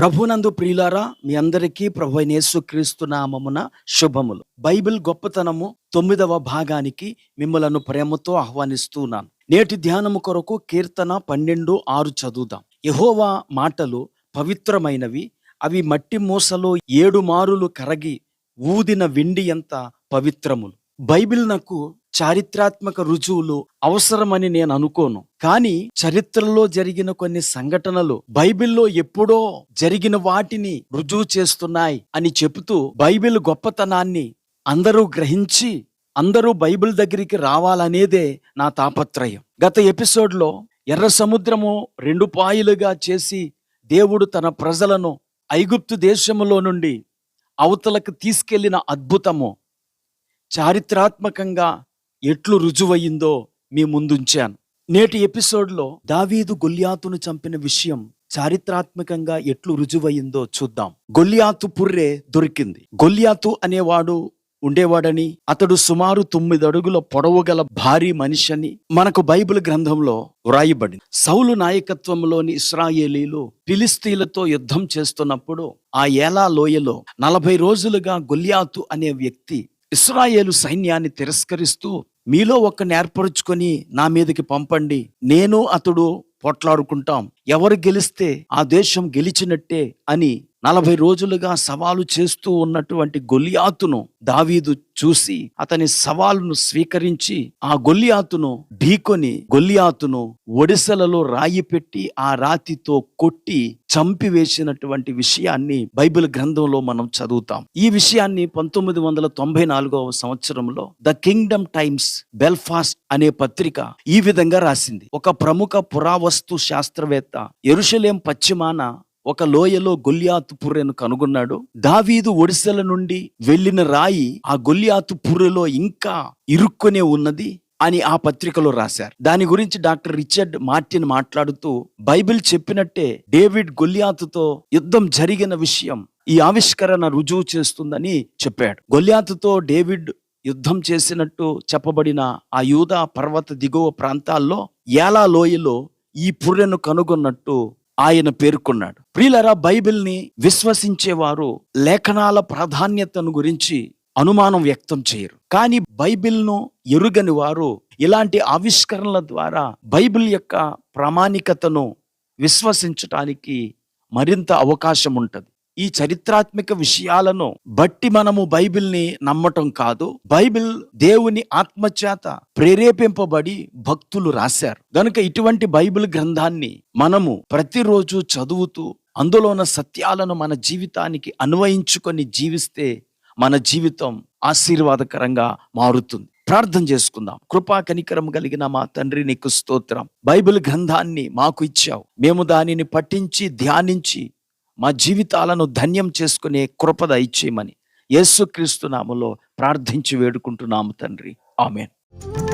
ప్రభునందు ప్రియులారా మీ అందరికీ ప్రభు యేసుక్రీస్తు నామమున శుభములు. బైబిల్ గొప్పతనము తొమ్మిదవ భాగానికి మిమ్మలను ప్రేమతో ఆహ్వానిస్తున్నాను నేటి ధ్యానము కొరకు కీర్తన పన్నెండు ఆరు చదువుదాం. యహోవా మాటలు పవిత్రమైనవి అవి మట్టి మూసలో ఏడు మారులు కరగి ఊదిన వెండి ఎంత పవిత్రములు. బైబిల్ నాకు చారిత్రాత్మక రుజువులు అవసరమని నేను అనుకోను. కానీ చరిత్రలో జరిగిన కొన్ని సంఘటనలు బైబిల్లో ఎప్పుడో జరిగిన వాటిని రుజువు చేస్తున్నాయి అని చెబుతూ బైబిల్ గొప్పతనాన్ని అందరూ గ్రహించి అందరూ బైబిల్ దగ్గరికి రావాలనేదే నా తాపత్రయం. గత ఎపిసోడ్లో ఎర్ర సముద్రము రెండు పాయలుగా చేసి దేవుడు తన ప్రజలను ఐగుప్తు దేశములో నుండి అవతలకు తీసుకెళ్ళిన అద్భుతము. చారిత్రాత్మకంగా ఎట్లు రుజువయిందో మీ ముందుంచాను. నేటి ఎపిసోడ్లో దావీదు గొల్యాతును చంపిన విషయం చారిత్రాత్మకంగా ఎట్లు రుజువయిందో చూద్దాం. గొల్యాతు పుర్రె దొరికింది. గొల్యాతు అనేవాడు ఉండేవాడని అతడు సుమారు తొమ్మిది అడుగుల పొడవు గల భారీ మనిషి అని మనకు బైబిల్ గ్రంథంలో వ్రాయబడింది. సౌలు నాయకత్వంలోని ఇస్రాయేలీలు ఫిలిస్తీన్లతో యుద్ధం చేస్తున్నప్పుడు ఆ ఏలా లోయలో నలభై రోజులుగా గొల్యాతు అనే వ్యక్తి ఇస్రాయేలు సైన్యాన్ని తిరస్కరిస్తూ మీలో ఒక ఏర్పరుచుకొని నా మీదకి పంపండి. నేను అతడు పోట్లాడుకుంటాం. ఎవరు గెలిస్తే ఆ దేశం గెలిచినట్టే అని నలభై రోజులుగా సవాలు చేస్తూ ఉన్నటువంటి గొలియాతును దావీదు చూసి అతని సవాలును స్వీకరించి ఆ గొల్లియాతును ఢీకొని గొల్లియాతును ఒడిసలలో రాయి పెట్టి ఆ రాతితో కొట్టి చంపివేసినటువంటి విషయాన్ని బైబిల్ గ్రంథంలో మనం చదువుతాం. ఈ విషయాన్ని పంతొమ్మిది వందల తొంభై నాలుగవ సంవత్సరంలో ద కింగ్డమ్ టైమ్స్ బెల్ఫాస్ట్ అనే పత్రిక ఈ విధంగా రాసింది. ఒక ప్రముఖ పురావస్తు శాస్త్రవేత్త ఎరుషలేం పశ్చిమాన ఒక లోయలో గొల్లియాతు పుర్రెను కనుగొన్నాడు. దావీదు ఒడిసెల నుండి వెళ్ళిన రాయి ఆ గొల్లియాతు పుర్రెలో ఇంకా ఇరుక్కునే ఉన్నది అని ఆ పత్రికలో రాశారు. దాని గురించి డాక్టర్ రిచర్డ్ మార్టిన్ మాట్లాడుతూ బైబిల్ చెప్పినట్టే డేవిడ్ గొల్లియాతుతో యుద్ధం జరిగిన విషయం ఈ ఆవిష్కరణ రుజువు చేస్తుందని చెప్పాడు. గొల్లియాతుతో డేవిడ్ యుద్ధం చేసినట్టు చెప్పబడిన ఆ యూదా పర్వత దిగువ ప్రాంతాల్లో ఏలా లోయలో ఈ పుర్రెను కనుగొన్నట్టు ఆయన పేర్కొన్నాడు. ప్రియులరా బైబిల్ని విశ్వసించేవారు లేఖనాల ప్రాధాన్యతను గురించి అనుమానం వ్యక్తం చేయరు. కానీ బైబిల్ను ఎరుగని వారు ఇలాంటి ఆవిష్కరణల ద్వారా బైబిల్ యొక్క ప్రామాణికతను విశ్వసించటానికి మరింత అవకాశం ఉంటుంది. ఈ చరిత్రాత్మక విషయాలను బట్టి మనము బైబిల్ని నమ్మటం కాదు. బైబిల్ దేవుని ఆత్మచేత ప్రేరేపింపబడి భక్తులు రాశారు. గనుక ఇటువంటి బైబిల్ గ్రంథాన్ని మనము ప్రతిరోజు చదువుతూ అందులో ఉన్న సత్యాలను మన జీవితానికి అన్వయించుకొని జీవిస్తే మన జీవితం ఆశీర్వాదకరంగా మారుతుంది. ప్రార్థన చేసుకుందాం. కృపా కనికరం కలిగిన మా తండ్రి నీకు స్తోత్రం. బైబిల్ గ్రంథాన్ని మాకు ఇచ్చావు. మేము దానిని పఠించి ధ్యానించి మా జీవితాలను ధన్యం చేసుకునే కృపద ఇచ్చేయమని యేసుక్రీస్తు నామలో ప్రార్థించి వేడుకుంటున్నాము తండ్రి. ఆమెన్.